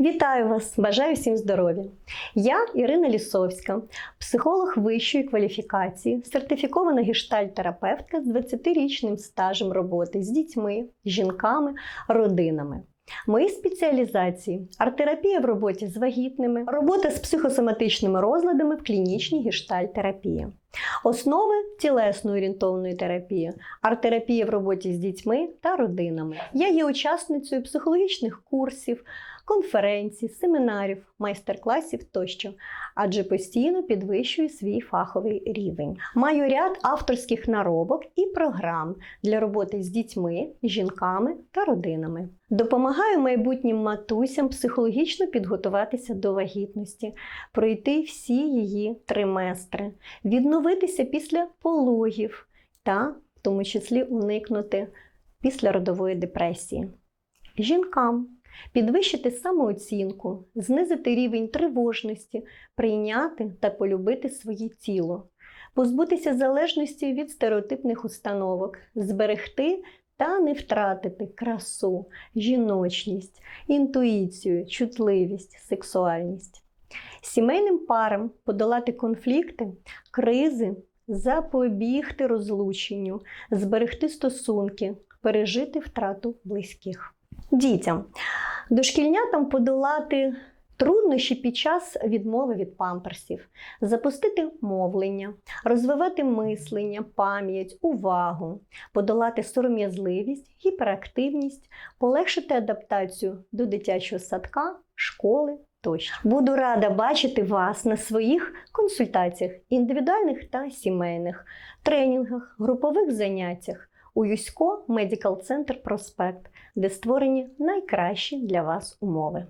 Вітаю вас! Бажаю всім здоров'я! Я Ірина Лісовська, психолог вищої кваліфікації, сертифікована гештальт-терапевтка з 20-річним стажем роботи з дітьми, жінками, родинами. Мої спеціалізації арт-терапія в роботі з вагітними, робота з психосоматичними розладами в клінічній гештальт-терапії. Основи тілесно орієнтовної терапії, арт-терапія в роботі з дітьми та родинами. Я є учасницею психологічних курсів, конференцій, семінарів, майстер-класів тощо, адже постійно підвищую свій фаховий рівень. Маю ряд авторських наробок і програм для роботи з дітьми, жінками та родинами. Допомагаю майбутнім матусям психологічно підготуватися до вагітності, пройти всі її триместри, відновитися після пологів та в тому числі уникнути післяродової депресії. Жінкам підвищити самооцінку, знизити рівень тривожності, прийняти та полюбити своє тіло, позбутися залежності від стереотипних установок, зберегти та не втратити красу, жіночність, інтуїцію, чутливість, сексуальність. Сімейним парам подолати конфлікти, кризи, запобігти розлученню, зберегти стосунки, пережити втрату близьких. Дітям, дошкільнятам подолати труднощі під час відмови від памперсів, запустити мовлення, розвивати мислення, пам'ять, увагу, подолати сором'язливість, гіперактивність, полегшити адаптацію до дитячого садка, школи. Тощо. Буду рада бачити вас на своїх консультаціях, індивідуальних та сімейних, тренінгах, групових заняттях у Юсько Медикал Центр Проспект, де створені найкращі для вас умови.